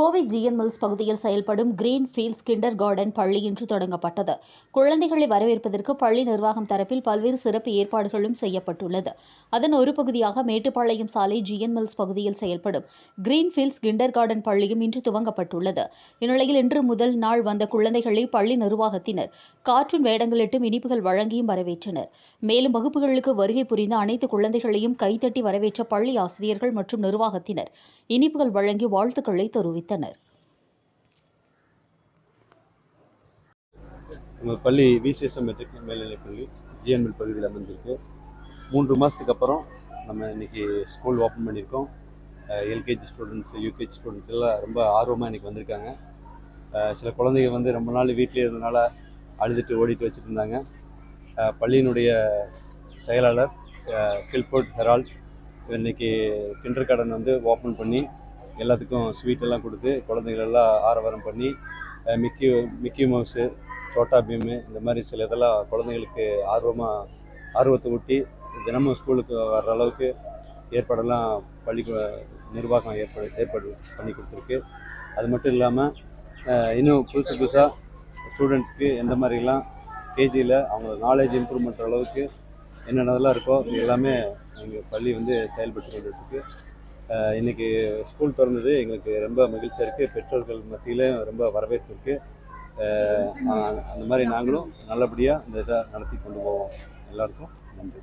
Kovai GN mills பகுதியில் செயல்படும் green fields kinder garden பள்ளி இன்று தொடங்கப்பட்டது. குழந்தைகளை வரவேற்பதற்கு பள்ளி நிர்வாகம் தரப்பில் பல்வேறு சிறப்பு ஏற்பாடுகளும் செய்யப்பட்டுள்ளது. அதன் ஒரு பகுதியாக மேட்டுப்பாளையம் சாலை ஜிஎன் மில்ஸ் பகுதியில் செயல்படும் கிரீன் ஃபீல்ட்ஸ் கிண்டர் கார்டன் பள்ளியும் இன்று துவங்கப்பட்டுள்ளது. இந்நிலையில் இன்று முதல் நாள் வந்த குழந்தைகளை பள்ளி நிர்வாகத்தினர் காற்றின் வேடங்களிட்டும் இனிப்புகள் வழங்கியும் வரவேற்றனர். மேலும் வகுப்புகளுக்கு வருகை புரிந்த அனைத்து குழந்தைகளையும் கைத்தட்டி வரவேற்ற பள்ளி ஆசிரியர்கள் மற்றும் நிர்வாகத்தினர் இனிப்புகள் வழங்கி வாழ்த்துக்களை தெரிவித்தனர். உங்கள் பள்ளி விசிஎஸ்எம் மெட்ரிக் மேல்நிலைப் பள்ளி ஜிஎன்எல் பகுதியில் அமைஞ்சிருக்கு மூன்று மாதத்துக்கு அப்புறம் நம்ம இன்னைக்கு ஸ்கூல் ஓப்பன் பண்ணியிருக்கோம். எல்கேஜி ஸ்டூடெண்ட்ஸ் யூகேஜி ஸ்டூடெண்ட்ஸ் எல்லாம் ரொம்ப ஆர்வமாக இன்றைக்கி வந்திருக்காங்க. சில குழந்தைங்க வந்து ரொம்ப நாள் வீட்டிலே இருந்தனால அழுதுட்டு ஓடிட்டு வச்சுட்டு இருந்தாங்க. பள்ளியினுடைய செயலாளர் கில்ஃபோர்ட் ஹெரால்ட் இன்னைக்கு கிண்டர் கார்டன் வந்து ஓப்பன் பண்ணி எல்லாத்துக்கும் ஸ்வீட் எல்லாம் கொடுத்து குழந்தைகளெல்லாம் ஆரவாரம் பண்ணி Mickey Mickey mouse Chhota Bheem இந்த மாதிரி சில இதெல்லாம் குழந்தைங்களுக்கு ஆர்வமாக ஆர்வத்தை ஊட்டி தினமும் ஸ்கூலுக்கு வர்ற அளவுக்கு ஏற்பாடெல்லாம் பள்ளி நிர்வாகம் ஏற்பாடு ஏற்பாடு பண்ணி கொடுத்துருக்கு. அது மட்டும் இல்லாமல் இன்னும் புதுசு புதுசாக ஸ்டூடெண்ட்ஸ்க்கு எந்த மாதிரிலாம் கேஜியில் அவங்க நாலேஜ் இம்ப்ரூவ் பண்ணுற அளவுக்கு என்னென்னதெல்லாம் இருக்கோ எல்லாமே எங்கள் பள்ளி வந்து செயல்பட்டு கொண்டுருக்கு இன்றைக்கி ஸ்கூல் திறந்தது. எங்களுக்கு ரொம்ப மகிழ்ச்சியாக இருக்குது பெற்றோர்கள் மத்தியில் ரொம்ப வரவேற்பு இருக்குது அந்த மாதிரி நாங்களும் நல்லபடியாக இந்த இதை நடத்தி கொண்டு போவோம். எல்லாருக்கும் நன்றி.